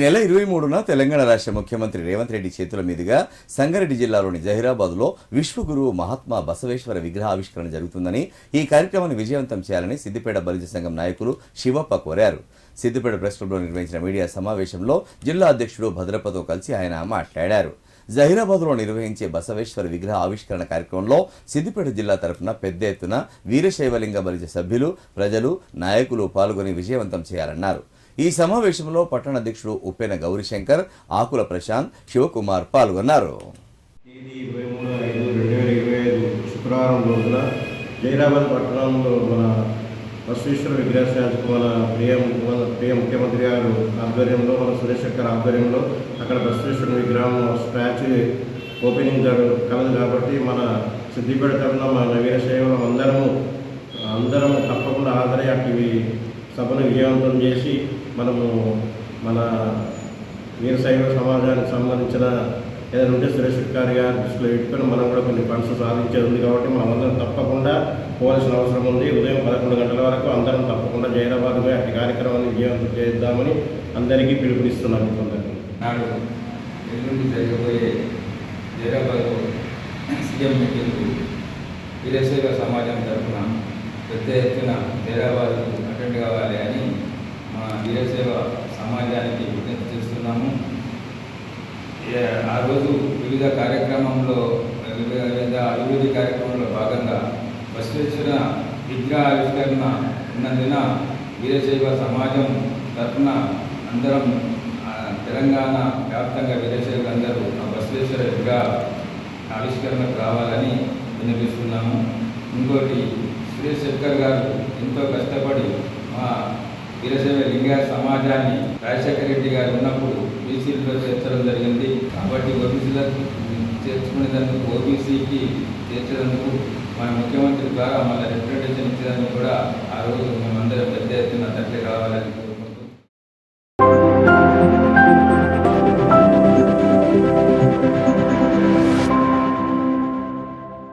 నెల ఇరవై మూడున తెలంగాణ రాష్ట్ర ముఖ్యమంత్రి రేవంత్ రెడ్డి చేతుల మీదుగా సంగారెడ్డి జిల్లాలోని జహీరాబాద్లో విశ్వగురువు మహాత్మా బసవేశ్వర విగ్రహ ఆవిష్కరణ జరుగుతుందని ఈ కార్యక్రమాన్ని విజయవంతం చేయాలని సిద్దిపేట బలిజ సంఘం నాయకులు శివప్ప కోరారు. సిద్దిపేట ప్రెస్ క్లబ్లో నిర్వహించిన మీడియా సమావేశంలో జిల్లా అధ్యక్షుడు భద్రప్పతో కలిసి ఆయన మాట్లాడారు. జహీరాబాద్లో నిర్వహించే బసవేశ్వర విగ్రహ ఆవిష్కరణ కార్యక్రమంలో సిద్దిపేట జిల్లా తరఫున పెద్ద ఎత్తున వీరశైవలింగ బలిజ సభ్యులు ప్రజలు నాయకులు పాల్గొని విజయవంతం చేయాలన్నారు. ఈ సమావేశంలో పట్టణ అధ్యక్షుడు ఉప్పెన గౌరీశంకర్ ఆకుల ప్రశాంత్ శివకుమార్ పాల్గొన్నారు. మూడు ఐదు రెండు వేల ఇరవై ఐదు శుక్రవారం రోజున జైరాబాద్ పట్టణంలో మన బసవేశ్వర విగ్రహ మన ప్రియ ప్రియ ముఖ్యమంత్రి గారు ఆధ్వర్యంలో మన సురేష్ శంకర్ ఆధ్వర్యంలో అక్కడ బసవేశ్వర విగ్రహం స్టాచ్యూ ఓపెనింగ్ జరు కలదు కాబట్టి మన సిద్దిపేట తరఫున మన నవీన సేవలు అందరము అందరం తప్పకుండా హాజరై అటు సభను విజయవంతం చేసి మనము మన వీర శైవ సమాజానికి సంబంధించిన ఏదైనా ఉంటే సురేష్ గారి గారి దృష్టిలో పెట్టుకొని మనం కూడా కొన్ని ఫండ్స్ సాధించేది ఉంది కాబట్టి మనం అందరం తప్పకుండా పోవాల్సిన అవసరం ఉంది. ఉదయం పదకొండు గంటల వరకు అందరం తప్పకుండా జైరాబాద్లో పోయి అట్టి కార్యక్రమాన్ని విజయవంతం చేద్దామని అందరికీ పిలుపునిస్తున్నాం ఈ నాడు ఎల్లుండి జరగబోయే జైరాబాద్లో సీఎం మీటింగ్కు వీరశైవ సమాజం తరఫున పెద్ద ఎత్తున హైదరాబాద్కు అటెండ్ కావాలి అని మా వీరశైవ సమాజానికి విజ్ఞప్తి చేస్తున్నాము. ఆ రోజు వివిధ కార్యక్రమంలో వివిధ వివిధ అభివృద్ధి కార్యక్రమంలో భాగంగా బసవేశ్వర విగ్రహ ఆవిష్కరణ ఉన్నందున వీరశైవ సమాజం తరఫున అందరం తెలంగాణ వ్యాప్తంగా వీరశైవులందరూ ఆ బసవేశ్వర విగ్రహ ఆవిష్కరణకు రావాలని వినిపిస్తున్నాము ఇంకోటి సురేష్ గారు ఎంతో కష్టపడి మా వీరశైవ లింగ సమాజాన్ని రాజశేఖర రెడ్డి గారు ఉన్నప్పుడు బీసీలో చేర్చడం జరిగింది. కాబట్టి ఓబీసీలకు చేర్చుకునేందుకు ఓబీసీకి చేర్చేందుకు మన ముఖ్యమంత్రి ద్వారా మళ్ళీ రిప్రజెంటేషన్ ఇచ్చేందుకు కూడా ఆ రోజు మేమందరం పెద్ద ఎత్తున తరలి రావాలని కోరుకుంటున్నాం.